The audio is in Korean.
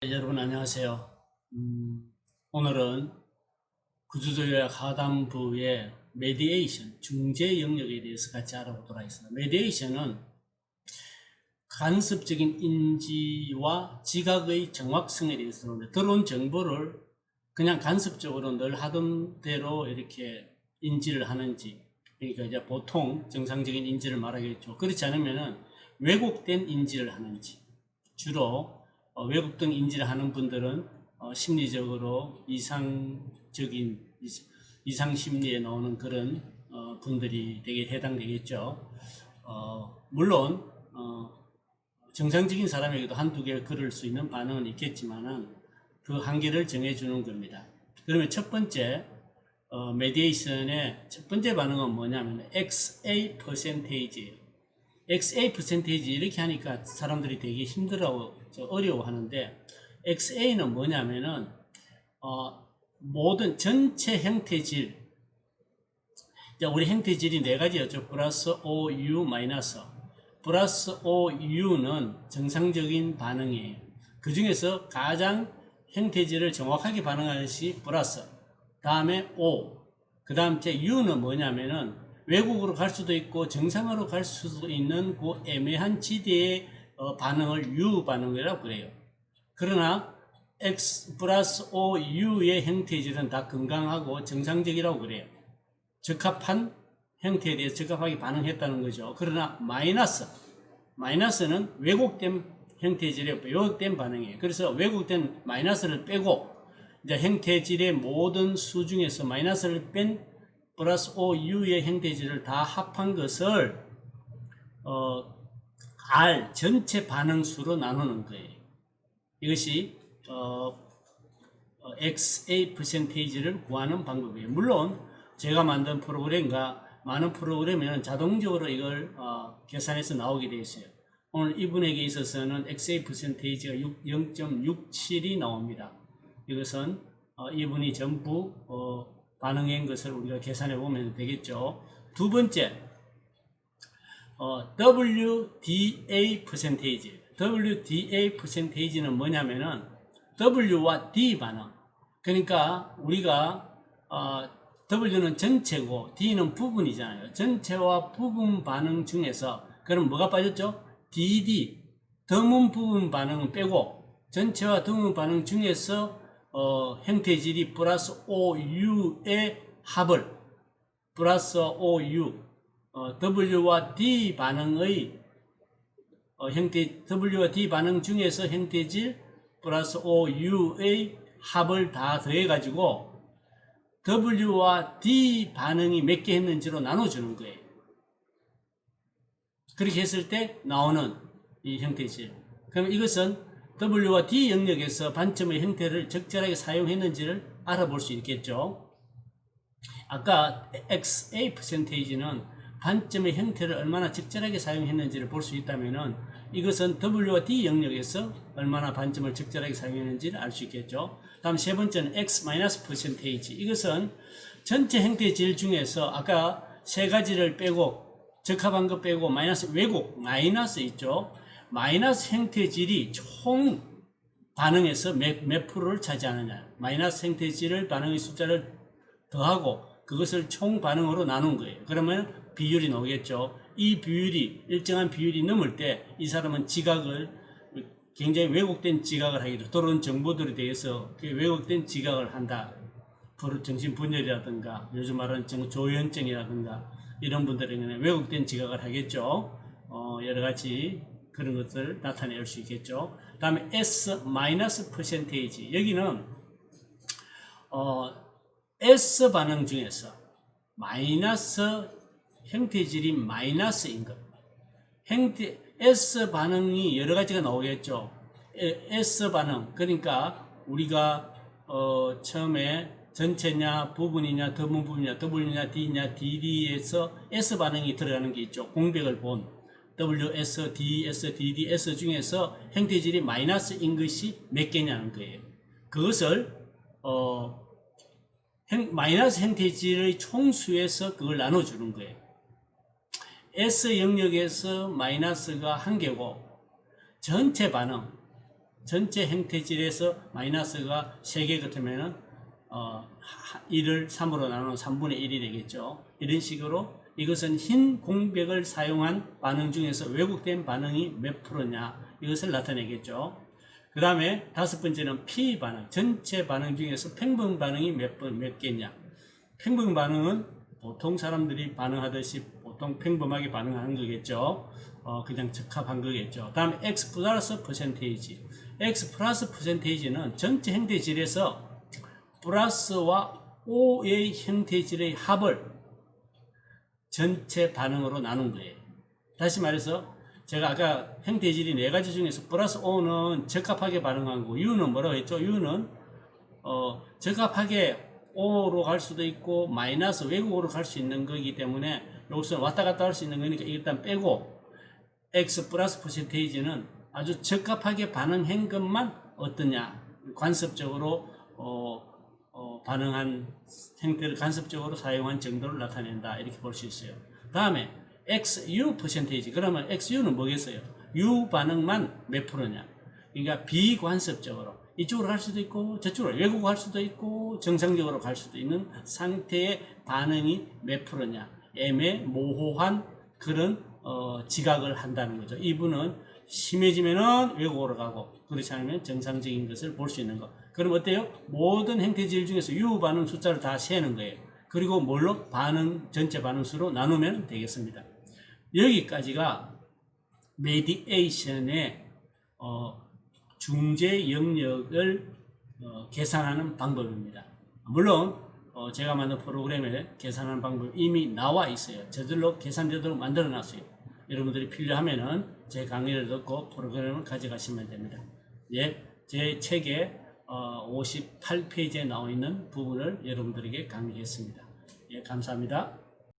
네, 여러분 안녕하세요. 음, 오늘은 구조조약 하단부의 메디에이션, 중재 영역에 대해서 같이 알아보도록 하겠습니다. 메디에이션은 간섭적인 인지와 지각의 정확성에 대해서 들어온 정보를 그냥 간섭적으로 늘 하던 대로 이렇게 인지를 하는지 그러니까 이제 보통 정상적인 인지를 말하겠죠. 그렇지 않으면은 왜곡된 인지를 하는지 주로 어, 왜곡된 인지를 하는 분들은 어, 심리적으로 이상적인 이상- 심리에 나오는 그런 어, 분들이 되게 해당되겠죠. 어, 물론 어, 정상적인 사람에게도 한두 개 그럴 수 있는 반응은 있겠지만은 그 한계를 정해주는 겁니다. 그러면 첫 번째 어, 메디에이션의 첫 번째 반응은 뭐냐면 XA 퍼센테이지예요. XA 퍼센테이지 이렇게 하니까 사람들이 되게 힘들어 어려워 하는데 XA는 뭐냐면은 어, 모든 전체 형태질 자, 우리 형태질이 네 가지였죠. 플러스 O, U, 마이너스. 플러스 O, U는 정상적인 반응이에요. 그 중에서 가장 형태질을 정확하게 반응하는 것이 플러스. 다음에 O. 그 다음 제 U는 뭐냐면은 외국으로 갈 수도 있고 정상으로 갈 수도 있는 그 애매한 지대의 어, 반응을 U 반응이라고 그래요. 그러나 X 플러스 O, U의 형태질은 다 건강하고 정상적이라고 그래요. 적합한 형태에 대해서 적합하게 반응했다는 거죠. 그러나 마이너스, 마이너스는 왜곡된 형태질의 왜곡된 반응이에요. 그래서 왜곡된 마이너스를 빼고 이제 형태질의 모든 수 중에서 마이너스를 뺀 플러스 O, U의 형태질을 다 합한 것을 어, R 전체 반응수로 나누는 거예요. 이것이 어, 어, XA 퍼센테이지를 구하는 방법이에요. 물론 제가 만든 프로그램과 많은 프로그램에는 자동적으로 이걸 어, 계산해서 나오게 되어 있어요. 오늘 이분에게 있어서는 XA 퍼센테이지가 0.67이 나옵니다. 이것은 어, 이분이 전부 어, 반응한 것을 우리가 계산해 보면 되겠죠. 두 번째, 어, WDA 퍼센테이지. WDA 퍼센테이지는 뭐냐면은 W와 D 반응. 그러니까 우리가 어, W는 전체고 D는 부분이잖아요. 전체와 부분 반응 중에서 그럼 뭐가 빠졌죠? DD 드문 부분 반응은 빼고 전체와 드문 반응 중에서 어, 형태질이 플러스 OU의 합을 플러스 OU 어, W와 D 반응의 어, 형태 W와 D 반응 중에서 형태질 플러스 OU의 합을 다 더해 가지고 W와 D 반응이 몇 개 했는지로 나눠주는 거예요. 그렇게 했을 때 나오는 이 형태질. 그럼 이것은 W와 D 영역에서 반점의 형태를 적절하게 사용했는지를 알아볼 수 있겠죠. 아까 XA 퍼센테이지는 반점의 형태를 얼마나 적절하게 사용했는지를 볼 수 있다면은 이것은 W와 D 영역에서 얼마나 반점을 적절하게 사용했는지를 알 수 있겠죠. 다음 세 번째는 X 마이너스. 이것은 전체 형태 질 중에서 아까 세 가지를 빼고 적합한 것 빼고 마이너스 왜곡 마이너스 있죠. 마이너스 형태질이 총 반응에서 몇, 몇 프로를 차지하느냐. 마이너스 형태질을 반응의 숫자를 더하고 그것을 총 반응으로 나눈 거예요. 그러면 비율이 나오겠죠. 이 비율이 일정한 비율이 넘을 때 이 사람은 지각을 굉장히 왜곡된 지각을 돼. 들어온 정보들에 대해서 그 왜곡된 지각을 한다. 그 정신분열이라든가 요즘 말하는 정- 조현증이라든가 이런 분들에게는 왜곡된 지각을 하겠죠. 어, 여러 가지 그런 것을 나타낼 수 있겠죠. 다음에 S 마이너스 퍼센테이지 여기는 어, S 반응 중에서 마이너스 형태질이 마이너스인 것. 형태 S 반응이 여러 가지가 나오겠죠. 에- S 반응 그러니까 우리가 어, 처음에 전체냐 부분이냐 더문 부분이냐 W냐 D냐 DD에서 S 반응이 들어가는 게 있죠. 공백을 본 WS, DS, DD, S 중에서 형태질이 마이너스인 것이 몇 개냐는 거예요. 그것을 어, 형- 마이너스 형태질의 총수에서 그걸 나눠주는 거예요. S 영역에서 마이너스가 한 개고 전체 반응 전체 행태질에서 마이너스가 3개 같으면은 어, 하- 1을 3으로 나누면 3분의 1이 되겠죠. 이런 식으로 이것은 흰 공백을 사용한 반응 중에서 왜곡된 반응이 몇 프로냐 이것을 나타내겠죠. 그 다음에 다섯 번째는 P 반응, 전체 반응 중에서 평분 반응이 몇, 번, 몇 개냐. 평분 반응은 보통 사람들이 반응하듯이 보통 평범하게 반응하는 거겠죠. 어, 그냥 적합한 거겠죠. 다음에 X 플러스 퍼센테이지. X 플러스 퍼센테이지는 전체 행태질에서 플러스와 O의 형태질의 합을 전체 반응으로 나눈 거예요. 다시 말해서 제가 아까 형태질이 네 가지 중에서 플러스 O는 적합하게 반응한 거고 U는 뭐라고 했죠? U는 어, 적합하게 O로 갈 수도 있고 마이너스 외국으로 갈 수 있는 거기 때문에 여기서 왔다 갔다 할 수 있는 거니까 일단 빼고 X 플러스 퍼센테이지는 아주 적합하게 반응한 것만 어떠냐 관습적으로 어, 어, 반응한 형태를 간섭적으로 사용한 정도를 나타낸다 이렇게 볼 수 있어요. 다음에 XU 퍼센테이지 그러면 XU는 뭐겠어요? U 반응만 몇 프로냐? 그러니까 비관습적으로 이쪽으로 갈 수도 있고 저쪽으로 외국 갈 수도 있고 정상적으로 갈 수도 있는 상태의 반응이 몇 프로냐? 애매 모호한 그런 어, 지각을 한다는 거죠. 이분은 심해지면은 외국으로 가고 그렇지 않으면 정상적인 것을 볼 수 있는 거. 그럼 어때요? 모든 행태질 중에서 U 반응 숫자를 다 세는 거예요. 그리고 뭘로 반응 전체 반응 수로 나누면 되겠습니다. 여기까지가 메디에이션의 어, 중재 영역을 어, 계산하는 방법입니다. 물론 어, 제가 만든 프로그램에 계산하는 방법 이미 나와 있어요. 저절로 계산되도록 만들어 놨어요. 여러분들이 필요하면은 제 강의를 듣고 프로그램을 가져가시면 됩니다. 예, 제 책에 어, 58페이지에 나와 있는 부분을 여러분들에게 강의했습니다. 예, 감사합니다.